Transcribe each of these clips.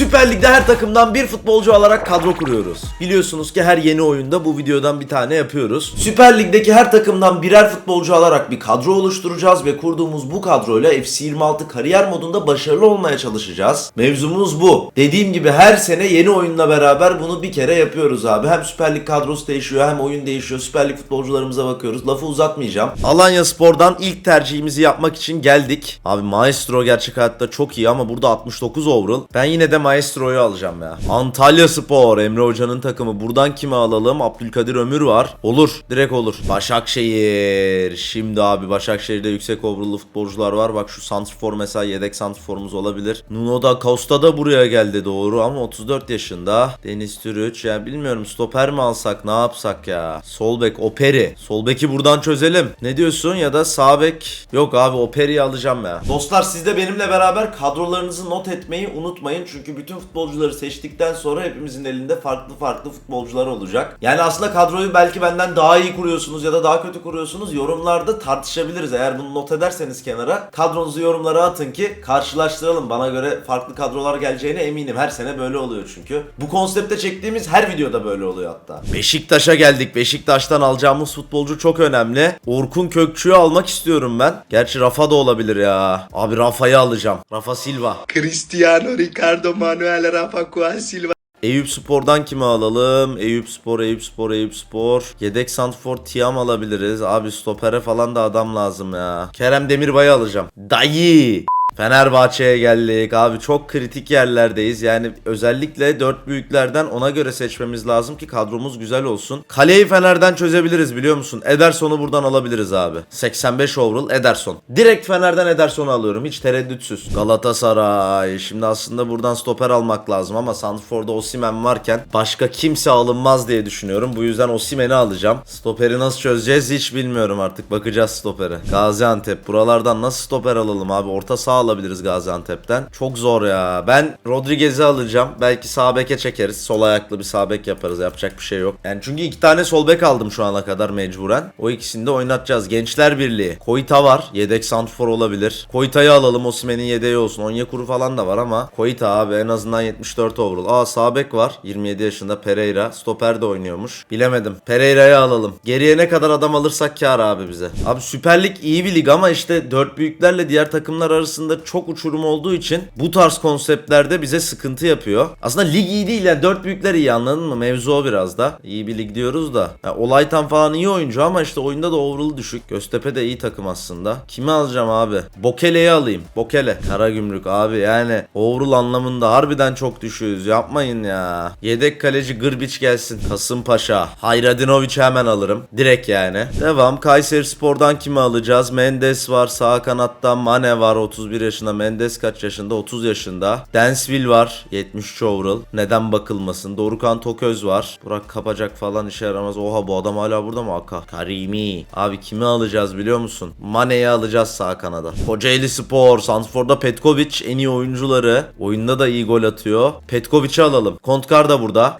Süper Lig'de her takımdan bir futbolcu alarak kadro kuruyoruz. Biliyorsunuz ki her yeni oyunda bu videodan bir tane yapıyoruz. Süper Lig'deki her takımdan birer futbolcu alarak bir kadro oluşturacağız ve kurduğumuz bu kadroyla FC26 kariyer modunda başarılı olmaya çalışacağız. Mevzumuz bu. Dediğim gibi her sene yeni oyunla beraber bunu bir kere yapıyoruz abi. Hem Süper Lig kadrosu değişiyor hem oyun değişiyor. Süper Lig futbolcularımıza bakıyoruz. Lafı uzatmayacağım. Alanya Spor'dan ilk tercihimizi yapmak için geldik. Abi Maestro gerçek hayatta çok iyi ama burada 69 overall. Ben yine de Maestro'yu alacağım ya. Antalya Spor, Emre Hoca'nın takımı. Buradan kimi alalım? Abdülkadir Ömür var. Olur. Direkt olur. Başakşehir. Şimdi abi Başakşehir'de yüksek overall'lı futbolcular var. Bak şu Santrfor mesela yedek Santrfor'umuz olabilir. Nuno da Costa da buraya geldi doğru ama 34 yaşında. Deniz Türüç. Yani bilmiyorum stoper mi alsak ne yapsak ya? Sol bek Operi. Sol beki buradan çözelim. Ne diyorsun ya da sağ bek? Yok abi Operi'yi alacağım ya. Dostlar siz de benimle beraber kadrolarınızı not etmeyi unutmayın. Çünkü bütün futbolcuları seçtikten sonra hepimizin elinde farklı farklı futbolcular olacak. Yani aslında kadroyu belki benden daha iyi kuruyorsunuz ya da daha kötü kuruyorsunuz. Yorumlarda tartışabiliriz. Eğer bunu not ederseniz kenara kadronuzu yorumlara atın ki karşılaştıralım. Bana göre farklı kadrolar geleceğine eminim. Her sene böyle oluyor çünkü. Bu konsepte çektiğimiz her videoda böyle oluyor hatta. Beşiktaş'a geldik. Beşiktaş'tan alacağımız futbolcu çok önemli. Orkun Kökçü'yü almak istiyorum ben. Gerçi Rafa da olabilir ya. Abi Rafa'yı alacağım. Rafa Silva. Cristiano Ricardo Manuel Rafa Silva. Eyüp Spor'dan kimi alalım? Eyüp Spor, Eyüp Spor, Eyüp Spor. Yedek Santfor Tiam alabiliriz. Abi stopere falan da adam lazım ya. Kerem Demirbay'ı alacağım. Dayı. Fenerbahçe'ye geldik. Abi çok kritik yerlerdeyiz. Yani özellikle dört büyüklerden ona göre seçmemiz lazım ki kadromuz güzel olsun. Kaleyi Fener'den çözebiliriz biliyor musun? Ederson'u buradan alabiliriz abi. 85 overall Ederson. Direkt Fener'den Ederson'u alıyorum. Hiç tereddütsüz. Galatasaray. Şimdi aslında buradan stoper almak lazım ama Santrfor'da Osimen varken başka kimse alınmaz diye düşünüyorum. Bu yüzden Osimen'i alacağım. Stoperi nasıl çözeceğiz hiç bilmiyorum artık. Bakacağız stopere. Gaziantep. Buralardan nasıl stoper alalım abi? Orta sağ alabiliriz Gaziantep'ten. Çok zor ya. Ben Rodriguez'i alacağım. Belki sağ beke çekeriz. Sol ayaklı bir sağ bek yaparız. Yapacak bir şey yok. Yani çünkü iki tane sol bek aldım şu ana kadar mecburen. O ikisini de oynatacağız. Gençler Birliği. Koita var. Yedek santrfor olabilir. Koita'yı alalım. Osimhen'in yedeği olsun. Onyekuru falan da var ama Koita abi en azından 74 overall. Aa sağ bek var. 27 yaşında Pereira. Stoper de oynuyormuş. Bilemedim. Pereira'yı alalım. Geriye ne kadar adam alırsak kar abi bize. Abi Süper Lig iyi bir lig ama işte dört büyüklerle diğer takımlar arasında çok uçurum olduğu için bu tarz konseptlerde bize sıkıntı yapıyor. Aslında lig iyi değil yani dört büyükler iyi anladın mı? Mevzu o biraz da. İyi bir lig diyoruz da. Ya, Olaytan falan iyi oyuncu ama işte oyunda da overall düşük. Göztepe de iyi takım aslında. Kimi alacağım abi? Bokele'yi alayım. Bokele. Karagümrük abi yani overall anlamında harbiden çok düşüyoruz. Yapmayın ya. Yedek kaleci Gırbiç gelsin. Kasımpaşa. Hayradinovic hemen alırım. Direkt yani. Devam. Kayseri Spor'dan kimi alacağız? Mendes var. Sağ kanatta Mane var. 31 yaşında. Mendes kaç yaşında? 30 yaşında. Densville var. 73 overall. Neden bakılmasın? Dorukan Toköz var. Burak Kapacak falan işe yaramaz. Oha bu adam hala burada mı? Aka. Karimi. Abi kimi alacağız biliyor musun? Mane'yi alacağız sağ kanada. Kocaeli Spor. Santrfor'da Petkovic en iyi oyuncuları. Oyunda da iyi gol atıyor. Petkovic'i alalım. Kontkar da burada.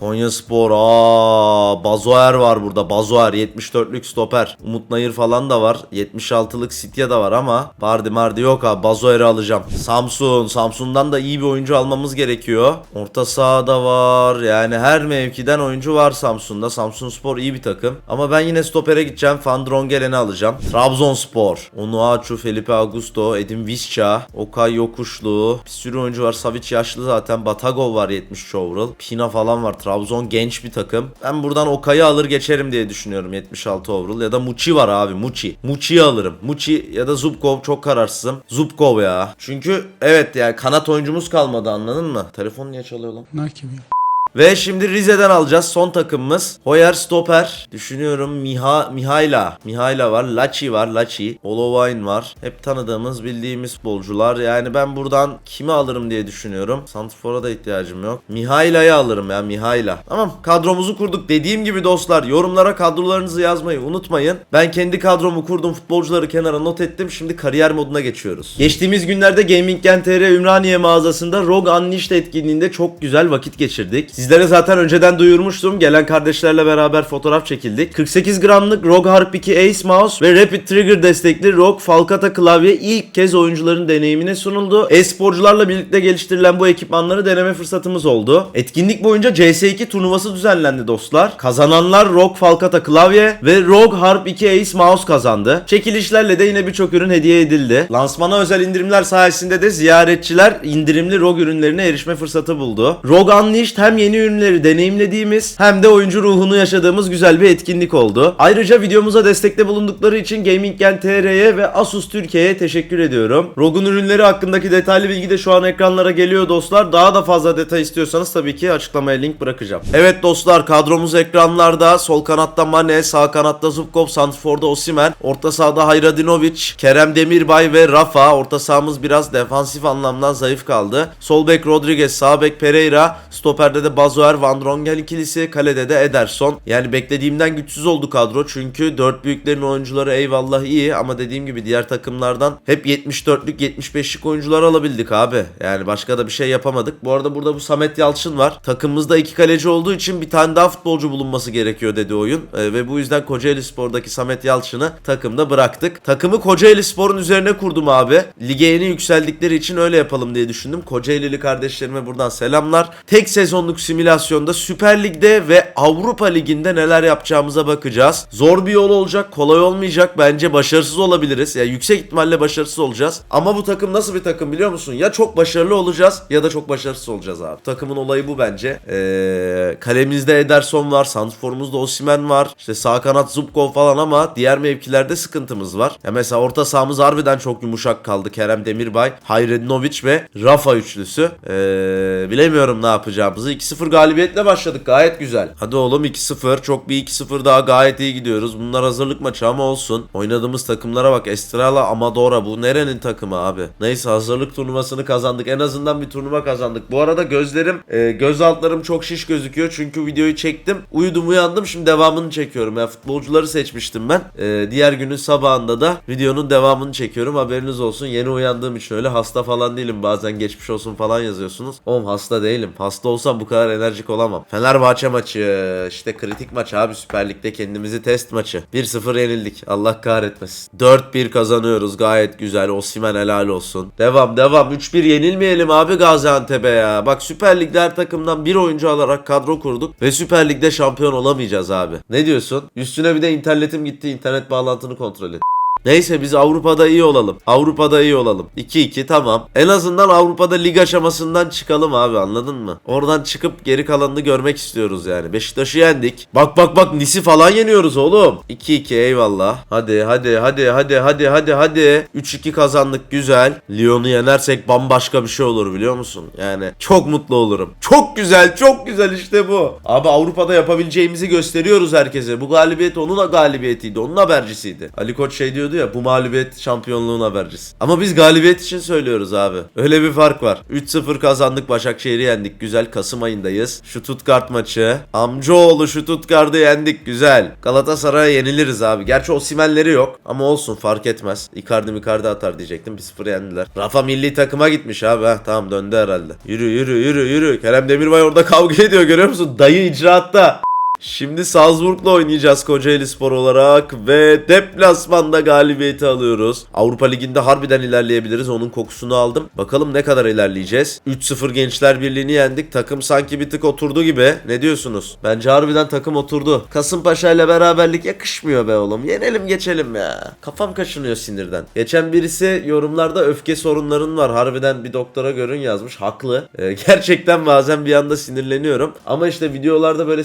Konya Spor. Aa, Bazoer var burada. Bazoer 74'lük stoper. Umut Nayır falan da var. 76'lık Sitya da var ama Bardi Mardi yok ha. Bazoer'i alacağım. Samsun. Samsun'dan da iyi bir oyuncu almamız gerekiyor. Orta sahada var. Yani her mevkiden oyuncu var Samsun'da. Samsun Spor iyi bir takım. Ama ben yine stopere gideceğim. Van Drongelen'i alacağım. Trabzonspor. Onuachu, Felipe Augusto, Edin Visca, Okay Yokuşlu. Bir sürü oyuncu var. Savic yaşlı zaten. Batagov var 70 overall. Pina falan var. Trabzon genç bir takım. Ben buradan Okay'ı alır geçerim diye düşünüyorum 76 overall. Ya da Muçi var abi Muçi. Muçi'yi alırım. Muçi ya da Zubkov çok kararsızım. Zubkov ya. Çünkü evet yani kanat oyuncumuz kalmadı anladın mı? Telefon niye çalıyor lan? Kim ya? Ve şimdi Rize'den alacağız son takımımız. Hoyer stoper. Düşünüyorum Miha Mihaila. Mihaila var. Lachi var. Lachi. Olovain var. Hep tanıdığımız bildiğimiz futbolcular. Yani ben buradan kimi alırım diye düşünüyorum. Santrfor'a da ihtiyacım yok. Mihaila'yı alırım ya Mihaila. Tamam kadromuzu kurduk. Dediğim gibi dostlar yorumlara kadrolarınızı yazmayı unutmayın. Ben kendi kadromu kurdum. Futbolcuları kenara not ettim. Şimdi kariyer moduna geçiyoruz. Geçtiğimiz günlerde Gaming Gen TR Ümraniye mağazasında Rogue Unleashed etkinliğinde çok güzel vakit geçirdik. Sizlere zaten önceden duyurmuştum. Gelen kardeşlerle beraber fotoğraf çekildik. 48 gramlık ROG Harp 2 Ace Mouse ve Rapid Trigger destekli ROG Falcata klavye ilk kez oyuncuların deneyimine sunuldu. E-sporcularla birlikte geliştirilen bu ekipmanları deneme fırsatımız oldu. Etkinlik boyunca CS2 turnuvası düzenlendi dostlar. Kazananlar ROG Falcata klavye ve ROG Harp 2 Ace Mouse kazandı. Çekilişlerle de yine birçok ürün hediye edildi. Lansmana özel indirimler sayesinde de ziyaretçiler indirimli ROG ürünlerine erişme fırsatı buldu. ROG Unleashed hem yeni ürünleri deneyimlediğimiz hem de oyuncu ruhunu yaşadığımız güzel bir etkinlik oldu. Ayrıca videomuza destekte bulundukları için Gaming Gen TR'ye ve Asus Türkiye'ye teşekkür ediyorum. ROG'un ürünleri hakkındaki detaylı bilgi de şu an ekranlara geliyor dostlar. Daha da fazla detay istiyorsanız tabii ki açıklamaya link bırakacağım. Evet dostlar kadromuz ekranlarda. Sol kanatta Mane, sağ kanatta Zubkov, Santrfor'da Osimen, orta sahada Hayradinovic, Kerem Demirbay ve Rafa. Orta sahamız biraz defansif anlamdan zayıf kaldı. Sol bek Rodriguez, sağ bek Pereira, stoperde de Bazoer, Van Drongel ikilisi, kalede de Ederson. Yani beklediğimden güçsüz oldu kadro çünkü dört büyüklerin oyuncuları eyvallah iyi ama dediğim gibi diğer takımlardan hep 74'lük 75'lik oyuncular alabildik abi. Yani başka da bir şey yapamadık. Bu arada burada bu Samet Yalçın var. Takımımızda iki kaleci olduğu için bir tane daha futbolcu bulunması gerekiyor dedi oyun. Ee, ve bu yüzden Kocaeli Spor'daki Samet Yalçın'ı takımda bıraktık. Takımı Kocaeli Spor'un üzerine kurdum abi. Lige yeni yükseldikleri için öyle yapalım diye düşündüm. Kocaelili kardeşlerime buradan selamlar. Tek sezonluk simülasyonda Süper Lig'de ve Avrupa Ligi'nde neler yapacağımıza bakacağız. Zor bir yol olacak, kolay olmayacak. Bence başarısız olabiliriz. Yani yüksek ihtimalle başarısız olacağız. Ama bu takım nasıl bir takım biliyor musun? Ya çok başarılı olacağız ya da çok başarısız olacağız abi. Takımın olayı bu bence. Ee, kalemizde Ederson var, santrforumuzda Osimen var. İşte sağ kanat Zubkov falan ama diğer mevkilerde sıkıntımız var. Ya mesela orta sahamız harbiden çok yumuşak kaldı. Kerem Demirbay, Hayredinovic ve Rafa üçlüsü. Ee, bilemiyorum ne yapacağımızı. 2-0 galibiyetle başladık. Gayet güzel. Hadi oğlum 2-0. Çok bir 2-0 daha gayet iyi gidiyoruz. Bunlar hazırlık maçı ama olsun. Oynadığımız takımlara bak. Estrella, Amadora. Bu nerenin takımı abi? Neyse hazırlık turnuvasını kazandık. En azından bir turnuva kazandık. Bu arada gözlerim, e, göz altlarım çok şiş gözüküyor. Çünkü videoyu çektim. Uyudum uyandım. Şimdi devamını çekiyorum. Ya futbolcuları seçmiştim ben. E, diğer günün sabahında da videonun devamını çekiyorum. Haberiniz olsun. Yeni uyandığım için öyle hasta falan değilim. Bazen geçmiş olsun falan yazıyorsunuz. Oğlum hasta değilim. Hasta olsam bu kadar enerjik olamam. Fenerbahçe maçı. işte kritik maç abi. Süper Lig'de kendimizi test maçı. 1-0 yenildik. Allah kahretmesin. 4-1 kazanıyoruz. Gayet güzel. Osimen helal olsun. Devam devam. 3-1 yenilmeyelim abi Gaziantep'e ya. Bak Süper Lig'de her takımdan bir oyuncu alarak kadro kurduk. Ve Süper Lig'de şampiyon olamayacağız abi. Ne diyorsun? Üstüne bir de internetim gitti. İnternet bağlantını kontrol et. Neyse biz Avrupa'da iyi olalım. Avrupa'da iyi olalım. 2-2 tamam. En azından Avrupa'da lig aşamasından çıkalım abi anladın mı? Oradan çıkıp geri kalanını görmek istiyoruz yani. Beşiktaş'ı yendik. Bak bak bak Nis'i falan yeniyoruz oğlum. 2-2 eyvallah. Hadi hadi hadi hadi hadi hadi hadi. 3-2 kazandık güzel. Lyon'u yenersek bambaşka bir şey olur biliyor musun? Yani çok mutlu olurum. Çok güzel çok güzel işte bu. Abi Avrupa'da yapabileceğimizi gösteriyoruz herkese. Bu galibiyet onun galibiyetiydi. Onun habercisiydi. Ali Koç şey diyordu ya bu mağlubiyet şampiyonluğun habercisi. Ama biz galibiyet için söylüyoruz abi. Öyle bir fark var. 3-0 kazandık Başakşehir'i yendik. Güzel Kasım ayındayız. Şu Stuttgart maçı. Amcaoğlu şu Stuttgart'ı yendik. Güzel. Galatasaray'a yeniliriz abi. Gerçi o simenleri yok. Ama olsun fark etmez. Icardi Micardi atar diyecektim. 1-0 yendiler. Rafa milli takıma gitmiş abi. Heh, tamam döndü herhalde. Yürü yürü yürü yürü. Kerem Demirbay orada kavga ediyor görüyor musun? Dayı icraatta. Şimdi Salzburg'la oynayacağız Kocaeli Spor olarak ve deplasmanda galibiyeti alıyoruz. Avrupa Ligi'nde harbiden ilerleyebiliriz. Onun kokusunu aldım. Bakalım ne kadar ilerleyeceğiz. 3-0 Gençler Birliği'ni yendik. Takım sanki bir tık oturdu gibi. Ne diyorsunuz? Bence harbiden takım oturdu. Kasımpaşa ile beraberlik yakışmıyor be oğlum. Yenelim geçelim ya. Kafam kaşınıyor sinirden. Geçen birisi yorumlarda öfke sorunların var. Harbiden bir doktora görün yazmış. Haklı. Ee, gerçekten bazen bir anda sinirleniyorum. Ama işte videolarda böyle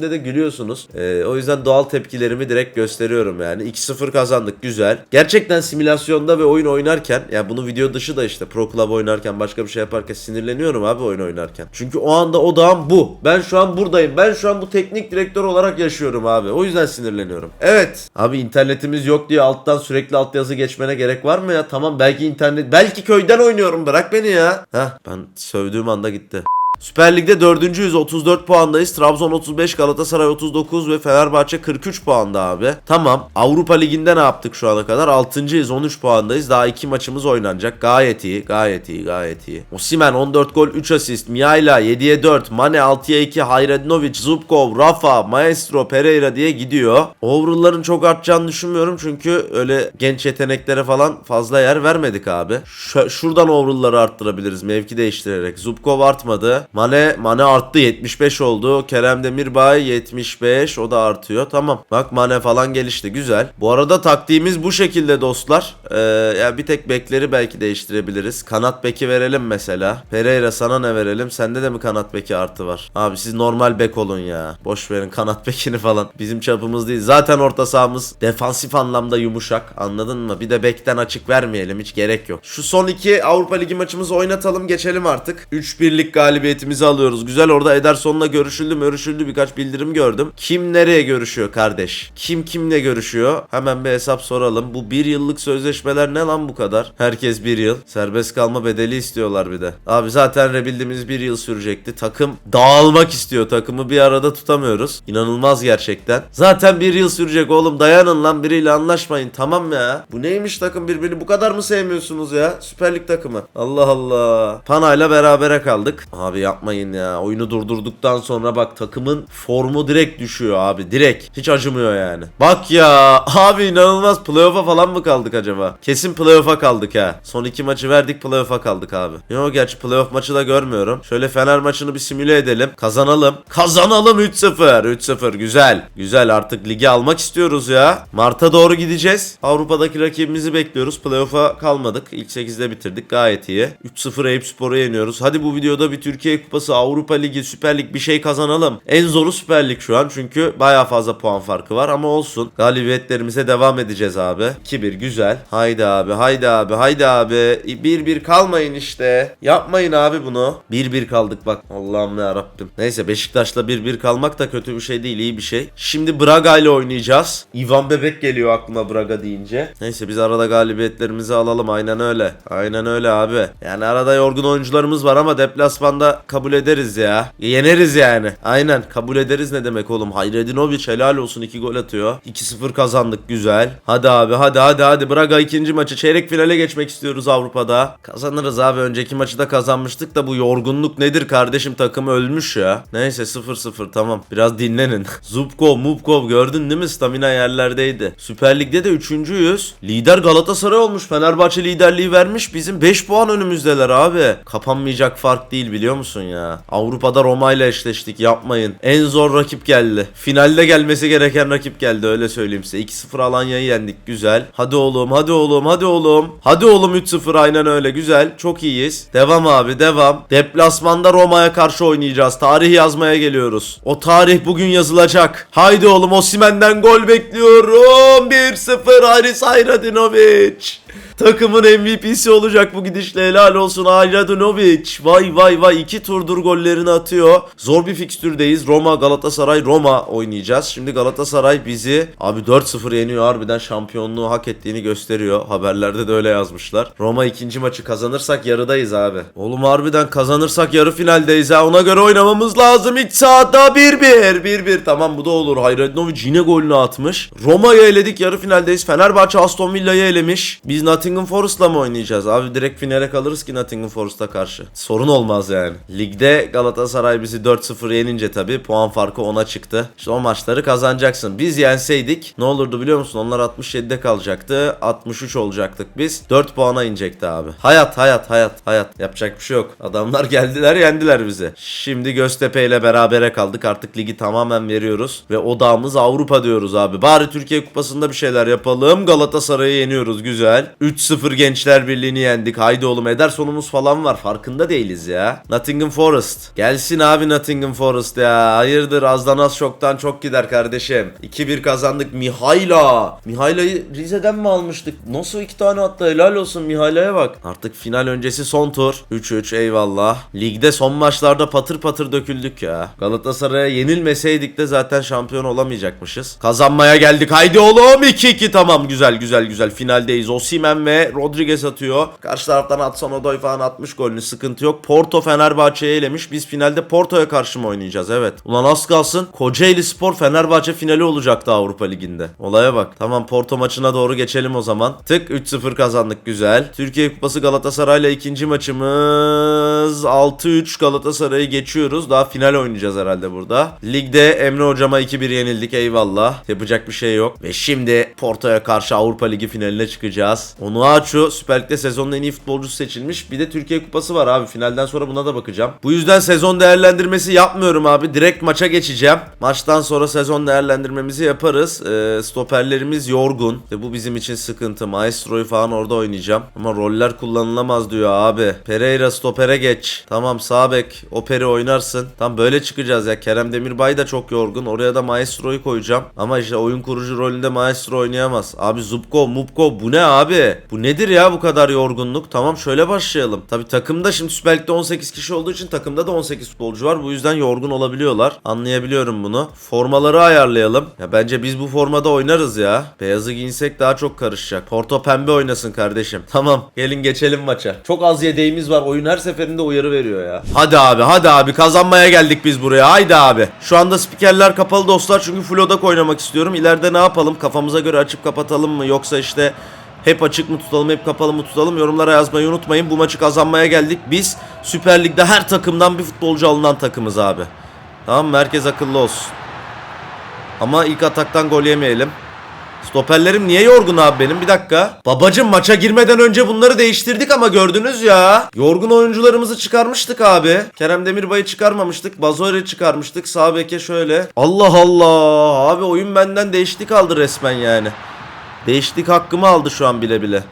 sinirlendiğimde de gülüyorsunuz. Ee, o yüzden doğal tepkilerimi direkt gösteriyorum yani. 2-0 kazandık güzel. Gerçekten simülasyonda ve oyun oynarken ya bunu video dışı da işte Pro Club oynarken başka bir şey yaparken sinirleniyorum abi oyun oynarken. Çünkü o anda odağım bu. Ben şu an buradayım. Ben şu an bu teknik direktör olarak yaşıyorum abi. O yüzden sinirleniyorum. Evet. Abi internetimiz yok diye alttan sürekli altyazı geçmene gerek var mı ya? Tamam belki internet belki köyden oynuyorum bırak beni ya. Heh ben sövdüğüm anda gitti. Süper Lig'de 4. 34 puandayız. Trabzon 35, Galatasaray 39 ve Fenerbahçe 43 puanda abi. Tamam. Avrupa Ligi'nde ne yaptık şu ana kadar? 6.'yız 13 puandayız. Daha 2 maçımız oynanacak. Gayet iyi. Gayet iyi. Gayet iyi. Osimhen 14 gol 3 asist. Mihaila 7'ye 4. Mane 6'ya 2. Hayredinovic, Zubkov, Rafa, Maestro, Pereira diye gidiyor. Overall'ların çok artacağını düşünmüyorum çünkü öyle genç yeteneklere falan fazla yer vermedik abi. Ş- şuradan overall'ları arttırabiliriz mevki değiştirerek. Zubkov artmadı. Mane Mane arttı 75 oldu. Kerem Demirbay 75 o da artıyor. Tamam. Bak Mane falan gelişti güzel. Bu arada taktiğimiz bu şekilde dostlar. Ee, ya bir tek bekleri belki değiştirebiliriz. Kanat beki verelim mesela. Pereira sana ne verelim? Sende de mi kanat beki artı var? Abi siz normal bek olun ya. Boş verin kanat bekini falan. Bizim çapımız değil. Zaten orta sahamız defansif anlamda yumuşak. Anladın mı? Bir de bekten açık vermeyelim. Hiç gerek yok. Şu son iki Avrupa Ligi maçımızı oynatalım. Geçelim artık. 3-1'lik galibiyetimizi alıyoruz. Güzel orada Ederson'la görüşüldü görüşüldü. Birkaç bildirim gördüm. Kim nereye görüşüyor kardeş? Kim kimle görüşüyor? Hemen bir hesap soralım. Bu bir yıllık sözleşmeler ne lan bu kadar? Herkes bir yıl. Serbest kalma bedeli istiyorlar bir de. Abi zaten rebildiğimiz bir yıl sürecekti. Takım dağılmak istiyor. Takımı bir arada tutamıyoruz. İnanılmaz gerçekten. Zaten bir yıl sürecek oğlum. Dayanın lan biriyle anlaşmayın. Tamam ya. Bu neymiş takım birbirini bu kadar mı sevmiyorsunuz ya? Süper Lig takımı. Allah Allah. Pana'yla berabere kaldık. Abi yapmayın ya. Oyunu durdurduktan sonra bak takımın formu direkt düşüyor abi. Direkt. Hiç acımıyor yani. Bak ya. Abi inanılmaz. Playoff'a falan mı kaldık acaba? Kesin playoff'a kaldık ha. Son iki maçı verdik playoff'a kaldık abi. Yok gerçi playoff maçı da görmüyorum. Şöyle Fener maçını bir simüle edelim. Kazanalım. Kazanalım 3-0. 3-0 güzel. Güzel artık ligi almak istiyoruz ya. Mart'a doğru gideceğiz. Avrupa'daki rakibimizi bekliyoruz. Playoff'a kalmadık. İlk 8'de bitirdik. Gayet iyi. 3-0 Eyüp Spor'u yeniyoruz. Hadi bu videoda bir Türkiye Kupası, Avrupa Ligi, Süper Lig bir şey kazanalım. En zoru Süper Lig şu an çünkü baya fazla puan farkı var ama olsun. Galibiyetlerimize devam edeceğiz abi. 2-1 güzel. Haydi abi, haydi abi, haydi abi. 1-1 kalmayın işte. Yapmayın abi bunu. 1-1 kaldık bak. Allah'ım ya Rabbim. Neyse Beşiktaş'la 1-1 kalmak da kötü bir şey değil, iyi bir şey. Şimdi Braga ile oynayacağız. Ivan Bebek geliyor aklıma Braga deyince. Neyse biz arada galibiyetlerimizi alalım. Aynen öyle. Aynen öyle abi. Yani arada yorgun oyuncularımız var ama deplasmanda kabul ederiz ya. Yeneriz yani. Aynen kabul ederiz ne demek oğlum. Hayredinovic helal olsun 2 gol atıyor. 2-0 kazandık güzel. Hadi abi hadi hadi hadi. Braga ikinci maçı. Çeyrek finale geçmek istiyoruz Avrupa'da. Kazanırız abi. Önceki maçı da kazanmıştık da bu yorgunluk nedir kardeşim takım ölmüş ya. Neyse 0-0 tamam. Biraz dinlenin. Zubkov, Mubkov gördün değil mi? Stamina yerlerdeydi. Süper Lig'de de üçüncüyüz. Lider Galatasaray olmuş. Fenerbahçe liderliği vermiş. Bizim 5 puan önümüzdeler abi. Kapanmayacak fark değil biliyor musun ya? Avrupa'da Roma ile eşleştik. Yapmayın. En zor rakip geldi. Finalde gelmesi gereken rakip geldi öyle söyleyeyim size. 2-0 Alanya'yı yendik. Güzel. Hadi oğlum, hadi oğlum, hadi oğlum. Hadi oğlum 3-0 aynen öyle. Güzel. Çok iyiyiz. Devam abi, devam. Deplasmanda Roma'ya karşı oynayacağız. Tarih yazmaya geliyoruz. O tarih bugün yazılacak. Haydi oğlum Osimhen'den gol bekliyorum. 1-0 Haris Hayradinovic. Takımın MVP'si olacak bu gidişle helal olsun Hayradinovic. Vay vay vay iki turdur gollerini atıyor. Zor bir fikstürdeyiz. Roma Galatasaray Roma oynayacağız. Şimdi Galatasaray bizi abi 4-0 yeniyor. Harbiden şampiyonluğu hak ettiğini gösteriyor. Haberlerde de öyle yazmışlar. Roma ikinci maçı kazanırsak yarıdayız abi. Oğlum harbiden kazanırsak yarı finaldeyiz ha. Ona göre oynamamız lazım. İç sahada 1-1. 1-1 tamam bu da olur. Hayradinovic yine golünü atmış. Roma'yı eledik yarı finaldeyiz. Fenerbahçe Aston Villa'yı elemiş. Biz Nottingham Forest'la mı oynayacağız? Abi direkt finale kalırız ki Nottingham Forest'a karşı. Sorun olmaz yani. Ligde Galatasaray bizi 4-0 yenince tabii puan farkı 10'a çıktı. İşte o maçları kazanacaksın. Biz yenseydik ne olurdu biliyor musun? Onlar 67'de kalacaktı. 63 olacaktık biz. 4 puana inecekti abi. Hayat hayat hayat hayat. Yapacak bir şey yok. Adamlar geldiler yendiler bizi. Şimdi Göztepe ile berabere kaldık. Artık ligi tamamen veriyoruz. Ve odağımız Avrupa diyoruz abi. Bari Türkiye Kupası'nda bir şeyler yapalım. Galatasaray'ı yeniyoruz güzel. 3-0 Gençler Birliği'ni yendik. Haydi oğlum Ederson'umuz falan var. Farkında değiliz ya. Nottingham Forest. Gelsin abi Nottingham Forest ya. Hayırdır azdan az çoktan çok gider kardeşim. 2-1 kazandık. Mihayla. Mihayla'yı Rize'den mi almıştık? Nasıl iki tane attı? Helal olsun Mihayla'ya bak. Artık final öncesi son tur. 3-3 eyvallah. Ligde son maçlarda patır patır döküldük ya. Galatasaray'a yenilmeseydik de zaten şampiyon olamayacakmışız. Kazanmaya geldik. Haydi oğlum 2-2 tamam güzel güzel güzel finaldeyiz. Osimhen ve Rodriguez atıyor. Karşı taraftan Hudson Odoi falan atmış golünü. Sıkıntı yok. Porto Fenerbahçe'ye elemiş. Biz finalde Porto'ya karşı mı oynayacağız? Evet. Ulan az kalsın. Kocaeli Spor Fenerbahçe finali olacaktı Avrupa Ligi'nde. Olaya bak. Tamam Porto maçına doğru geçelim o zaman. Tık 3-0 kazandık. Güzel. Türkiye Kupası Galatasaray'la ikinci maçımız 6-3 Galatasaray'ı geçiyoruz. Daha final oynayacağız herhalde burada. Ligde Emre hocama 2-1 yenildik. Eyvallah. Yapacak bir şey yok. Ve şimdi Porto'ya karşı Avrupa Ligi finaline çıkacağız. Onuachu Süper Lig'de sezonun en iyi futbolcusu seçilmiş. Bir de Türkiye Kupası var abi. Finalden sonra buna da bakacağım. Bu yüzden sezon değerlendirmesi yapmıyorum abi. Direkt maça geçeceğim. Maçtan sonra sezon değerlendirmemizi yaparız. Ee, stoperlerimiz yorgun. Ve bu bizim için sıkıntı. Maestro'yu falan orada oynayacağım. Ama roller kullanılamaz diyor abi. Pereira stopere geç. Tamam sağ bek. Operi oynarsın. Tam böyle çıkacağız ya. Kerem Demirbay da çok yorgun. Oraya da Maestro'yu koyacağım. Ama işte oyun kurucu rolünde Maestro oynayamaz. Abi Zubko, Mupko bu ne abi? Bu nedir ya bu kadar yorgunluk? Tamam şöyle başlayalım. Tabi takımda şimdi Süper Lig'de 18 kişi olduğu için takımda da 18 futbolcu var. Bu yüzden yorgun olabiliyorlar. Anlayabiliyorum bunu. Formaları ayarlayalım. Ya bence biz bu formada oynarız ya. Beyazı giyinsek daha çok karışacak. Porto pembe oynasın kardeşim. Tamam gelin geçelim maça. Çok az yedeğimiz var. Oyun her seferinde uyarı veriyor ya. Hadi abi hadi abi kazanmaya geldik biz buraya. Haydi abi. Şu anda spikerler kapalı dostlar çünkü full odak oynamak istiyorum. İleride ne yapalım? Kafamıza göre açıp kapatalım mı? Yoksa işte hep açık mı tutalım, hep kapalı mı tutalım? Yorumlara yazmayı unutmayın. Bu maçı kazanmaya geldik. Biz Süper Lig'de her takımdan bir futbolcu alınan takımız abi. Tamam mı? Herkes akıllı olsun. Ama ilk ataktan gol yemeyelim. Stoperlerim niye yorgun abi benim? Bir dakika. Babacım maça girmeden önce bunları değiştirdik ama gördünüz ya. Yorgun oyuncularımızı çıkarmıştık abi. Kerem Demirbay'ı çıkarmamıştık. Bazoyer'i çıkarmıştık. Sağ beke şöyle. Allah Allah. Abi oyun benden değişti kaldı resmen yani. Değişiklik hakkımı aldı şu an bile bile.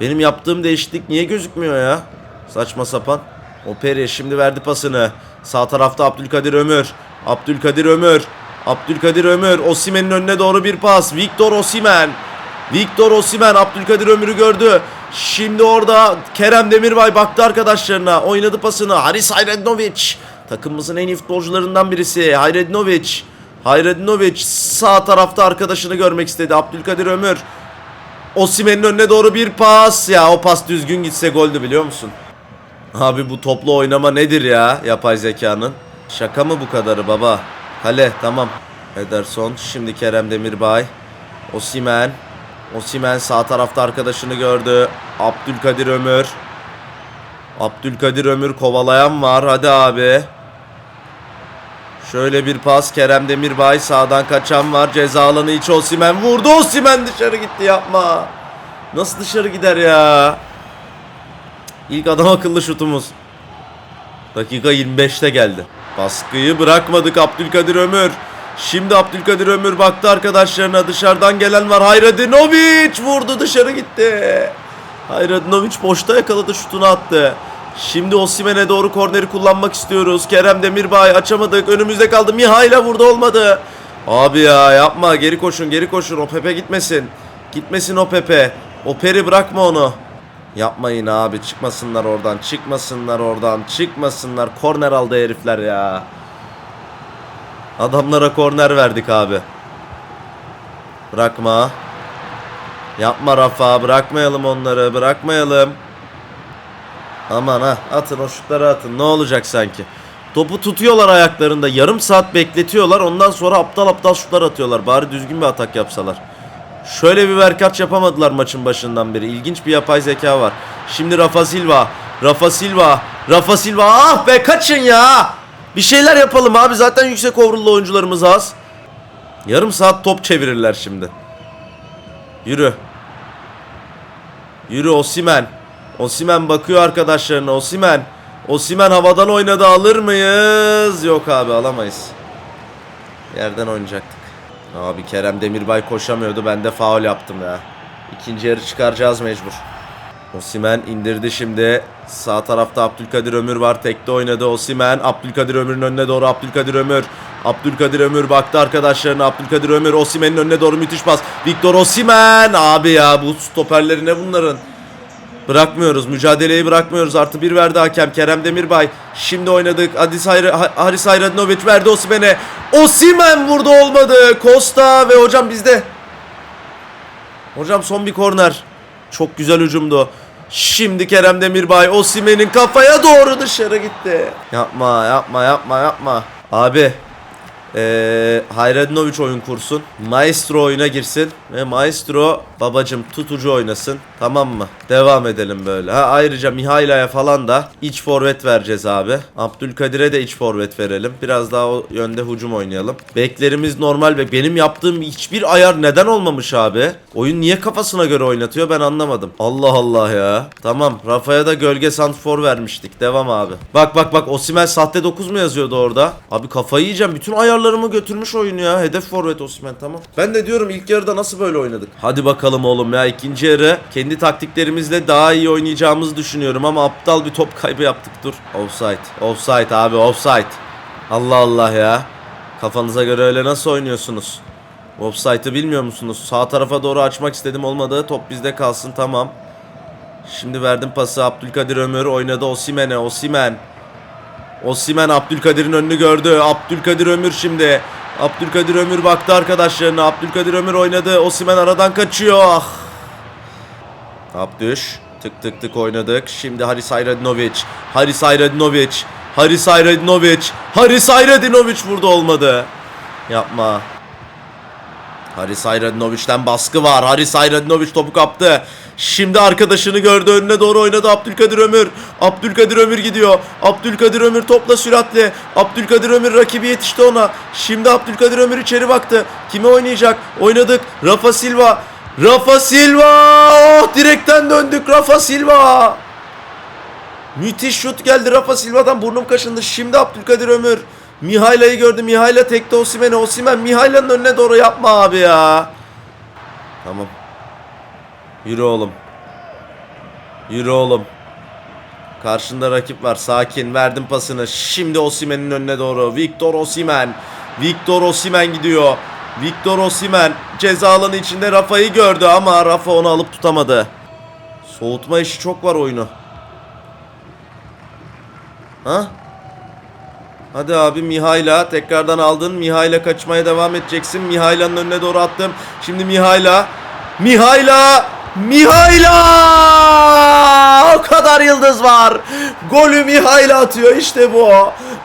Benim yaptığım değişiklik niye gözükmüyor ya? Saçma sapan. Operi şimdi verdi pasını. Sağ tarafta Abdülkadir Ömür. Abdülkadir Ömür. Abdülkadir Ömür. Osimen'in önüne doğru bir pas. Victor Osimen. Victor Osimen Abdülkadir Ömür'ü gördü. Şimdi orada Kerem Demirbay baktı arkadaşlarına. Oynadı pasını. Haris Hayredinovic. Takımımızın en iyi futbolcularından birisi. Hayredinovic. Hayredinovic sağ tarafta arkadaşını görmek istedi. Abdülkadir Ömür. Osimen'in önüne doğru bir pas. Ya o pas düzgün gitse goldü biliyor musun? Abi bu toplu oynama nedir ya yapay zekanın? Şaka mı bu kadarı baba? Kale tamam. Ederson şimdi Kerem Demirbay. Osimen. Osimen sağ tarafta arkadaşını gördü. Abdülkadir Ömür. Abdülkadir Ömür kovalayan var. Hadi abi. Şöyle bir pas Kerem Demirbay sağdan kaçan var. Ceza alanı içi Osimen vurdu. Osimen dışarı gitti yapma. Nasıl dışarı gider ya? İlk adam akıllı şutumuz. Dakika 25'te geldi. Baskıyı bırakmadık Abdülkadir Ömür. Şimdi Abdülkadir Ömür baktı arkadaşlarına dışarıdan gelen var. Hayradinovic vurdu dışarı gitti. Hayradinovic boşta yakaladı şutunu attı. Şimdi Osimen'e doğru korneri kullanmak istiyoruz. Kerem Demirbay açamadık. Önümüzde kaldı. Mihail'e vurdu olmadı. Abi ya yapma geri koşun geri koşun. O Pepe gitmesin. Gitmesin o Pepe. O Peri bırakma onu. Yapmayın abi çıkmasınlar oradan çıkmasınlar oradan çıkmasınlar korner aldı herifler ya. Adamlara korner verdik abi. Bırakma. Yapma Rafa bırakmayalım onları bırakmayalım. Aman ha atın o şutları atın ne olacak sanki. Topu tutuyorlar ayaklarında yarım saat bekletiyorlar ondan sonra aptal aptal şutlar atıyorlar. Bari düzgün bir atak yapsalar. Şöyle bir verkaç yapamadılar maçın başından beri. İlginç bir yapay zeka var. Şimdi Rafa Silva. Rafa Silva. Rafa Silva. Ah be kaçın ya. Bir şeyler yapalım abi. Zaten yüksek overall'lı oyuncularımız az. Yarım saat top çevirirler şimdi. Yürü. Yürü Osimen. Osimen bakıyor arkadaşlarına. Osimen. Osimen havadan oynadı alır mıyız? Yok abi alamayız. Yerden oynayacaktık. Abi Kerem Demirbay koşamıyordu. Ben de faul yaptım ya. İkinci yarı çıkaracağız mecbur. Osimen indirdi şimdi. Sağ tarafta Abdülkadir Ömür var. Tekte oynadı Osimen. Abdülkadir Ömür'ün önüne doğru Abdülkadir Ömür. Abdülkadir Ömür baktı arkadaşlarına. Abdülkadir Ömür Osimen'in önüne doğru müthiş pas. Victor Osimen. Abi ya bu stoperleri ne bunların? Bırakmıyoruz. Mücadeleyi bırakmıyoruz. Artı bir verdi hakem Kerem Demirbay. Şimdi oynadık. Hayr Haris Hayradinovic verdi Osimhen'e. Osimen vurdu olmadı. Costa ve hocam bizde. Hocam son bir korner. Çok güzel hücumdu. Şimdi Kerem Demirbay Osimen'in kafaya doğru dışarı gitti. Yapma yapma yapma yapma. Abi ee, Hayredinovic oyun kursun. Maestro oyuna girsin. Ve Maestro babacım tutucu oynasın. Tamam mı? Devam edelim böyle. Ha, ayrıca Mihaila'ya falan da iç forvet vereceğiz abi. Abdülkadir'e de iç forvet verelim. Biraz daha o yönde hücum oynayalım. Beklerimiz normal bek. Benim yaptığım hiçbir ayar neden olmamış abi? Oyun niye kafasına göre oynatıyor ben anlamadım. Allah Allah ya. Tamam Rafa'ya da gölge santfor vermiştik. Devam abi. Bak bak bak Osimhen sahte 9 mu yazıyordu orada? Abi kafayı yiyeceğim. Bütün ayarlarımı götürmüş oyunu ya. Hedef forvet Osimhen tamam. Ben de diyorum ilk yarıda nasıl böyle oynadık? Hadi bakalım oğlum ya. ikinci yarı kendi taktiklerimizle daha iyi oynayacağımızı düşünüyorum ama aptal bir top kaybı yaptık. Dur. Offside. Offside abi offside. Allah Allah ya. Kafanıza göre öyle nasıl oynuyorsunuz? Offside'ı bilmiyor musunuz? Sağ tarafa doğru açmak istedim olmadı. Top bizde kalsın tamam. Şimdi verdim pası Abdülkadir Ömür oynadı Osimen'e. Osimen. Osimen Abdülkadir'in önünü gördü. Abdülkadir Ömür şimdi. Abdülkadir Ömür baktı arkadaşlarına. Abdülkadir Ömür oynadı. Osimen aradan kaçıyor. Ah. Abdüş. Tık tık tık oynadık. Şimdi Haris Hayredinovic. Haris Hayredinovic. Haris Hayredinovic. Haris Hayredinovic vurdu olmadı. Yapma. Haris Hayredinoviç'ten baskı var. Haris Hayredinoviç topu kaptı. Şimdi arkadaşını gördü. Önüne doğru oynadı Abdülkadir Ömür. Abdülkadir Ömür gidiyor. Abdülkadir Ömür topla süratli. Abdülkadir Ömür rakibi yetişti ona. Şimdi Abdülkadir Ömür içeri baktı. Kime oynayacak? Oynadık. Rafa Silva. Rafa Silva! Oh, direkten döndük Rafa Silva. Müthiş şut geldi Rafa Silva'dan burnum kaşındı. Şimdi Abdülkadir Ömür. Mihaila'yı gördü. Mihaila tekte Osimhen'e. Osimhen Mihaila'nın önüne doğru yapma abi ya. Tamam. Yürü oğlum. Yürü oğlum. Karşında rakip var. Sakin. Verdim pasını. Şimdi Osimhen'in önüne doğru. Victor Osimhen. Victor Osimhen gidiyor. Victor Osimhen ceza içinde Rafa'yı gördü ama Rafa onu alıp tutamadı. Soğutma işi çok var oyunu. Ha? Hadi abi Mihaila tekrardan aldın. Mihaila kaçmaya devam edeceksin. Mihaila'nın önüne doğru attım. Şimdi Mihaila. Mihaila! Mihaila! O kadar yıldız var. Golü Mihaila atıyor işte bu.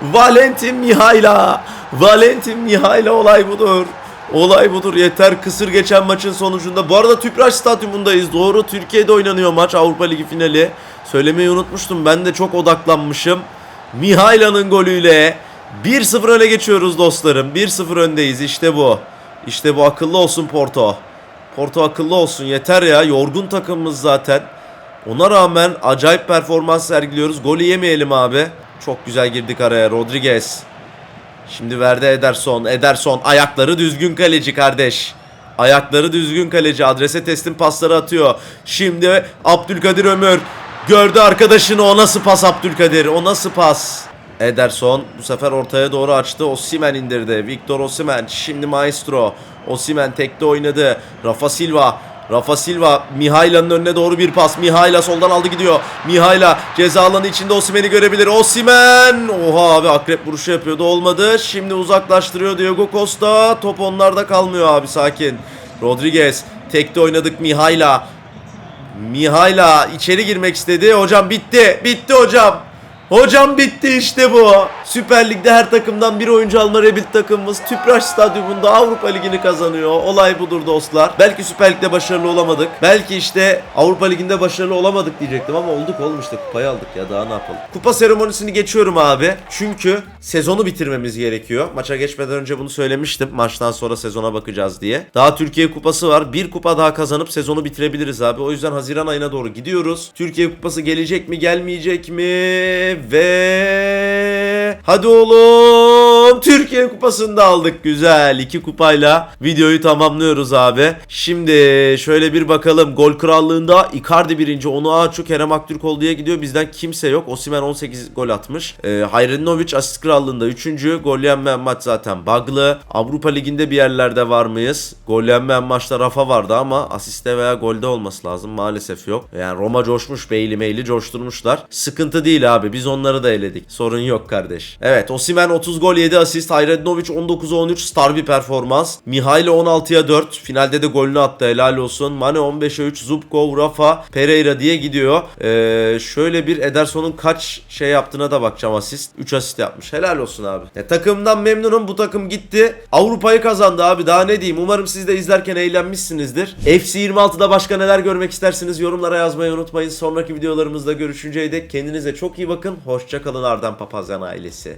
Valentin Mihaila. Valentin Mihaila olay budur. Olay budur yeter kısır geçen maçın sonucunda. Bu arada Tüpraş Stadyumundayız. Doğru Türkiye'de oynanıyor maç Avrupa Ligi finali. Söylemeyi unutmuştum. Ben de çok odaklanmışım. Mihaila'nın golüyle 1-0 öne geçiyoruz dostlarım. 1-0 öndeyiz işte bu. İşte bu akıllı olsun Porto. Porto akıllı olsun yeter ya. Yorgun takımımız zaten. Ona rağmen acayip performans sergiliyoruz. Golü yemeyelim abi. Çok güzel girdik araya. Rodriguez. Şimdi verdi Ederson. Ederson ayakları düzgün kaleci kardeş. Ayakları düzgün kaleci. Adrese teslim pasları atıyor. Şimdi Abdülkadir Ömür. Gördü arkadaşını. O nasıl pas Abdülkadir? O nasıl pas? Ederson bu sefer ortaya doğru açtı. Osimen indirdi. Victor Osimen. Şimdi Maestro. Osimen tekte oynadı. Rafa Silva. Rafa Silva Mihaila'nın önüne doğru bir pas. Mihaila soldan aldı gidiyor. Mihaila ceza alanı içinde Osimen'i görebilir. Osimen! Oha abi akrep vuruşu yapıyordu olmadı. Şimdi uzaklaştırıyor Diego Costa. Top onlarda kalmıyor abi sakin. Rodriguez tekte oynadık Mihaila. Mihaila içeri girmek istedi. Hocam bitti. Bitti hocam. Hocam bitti işte bu. Süper Lig'de her takımdan bir oyuncu alma Rebild takımımız Tüpraş Stadyumunda Avrupa Ligi'ni kazanıyor. Olay budur dostlar. Belki Süper Lig'de başarılı olamadık. Belki işte Avrupa Ligi'nde başarılı olamadık diyecektim ama olduk oğlum işte kupayı aldık ya daha ne yapalım. Kupa seremonisini geçiyorum abi. Çünkü sezonu bitirmemiz gerekiyor. Maça geçmeden önce bunu söylemiştim. Maçtan sonra sezona bakacağız diye. Daha Türkiye kupası var. Bir kupa daha kazanıp sezonu bitirebiliriz abi. O yüzden Haziran ayına doğru gidiyoruz. Türkiye kupası gelecek mi gelmeyecek mi? Ve hadi oğlum Türkiye kupasını da aldık güzel. iki kupayla videoyu tamamlıyoruz abi. Şimdi şöyle bir bakalım. Gol krallığında Icardi birinci. Onu Ağaçu Kerem Aktürkoğlu'ya gidiyor. Bizden kimse yok. Osimen 18 gol atmış. Ee, Hayrinovic asist krallığında 3. Gol yenmeyen maç zaten bug'lı. Avrupa Ligi'nde bir yerlerde var mıyız? Gol yenmeyen maçta Rafa vardı ama asiste veya golde olması lazım. Maalesef yok. Yani Roma coşmuş. Beyli meyli coşturmuşlar. Sıkıntı değil abi. Biz onları da eledik. Sorun yok kardeş. Evet Osimen 30 gol 17 asist. Hayredinovic 19'a 13 star bir performans. Mihailo 16'ya 4. Finalde de golünü attı helal olsun. Mane 15'e 3. Zubkov, Rafa, Pereira diye gidiyor. Ee, şöyle bir Ederson'un kaç şey yaptığına da bakacağım asist. 3 asist yapmış. Helal olsun abi. E, takımdan memnunum. Bu takım gitti. Avrupa'yı kazandı abi. Daha ne diyeyim. Umarım siz de izlerken eğlenmişsinizdir. FC 26'da başka neler görmek istersiniz yorumlara yazmayı unutmayın. Sonraki videolarımızda görüşünceye dek kendinize çok iyi bakın. Hoşçakalın Ardan Papazyan ailesi.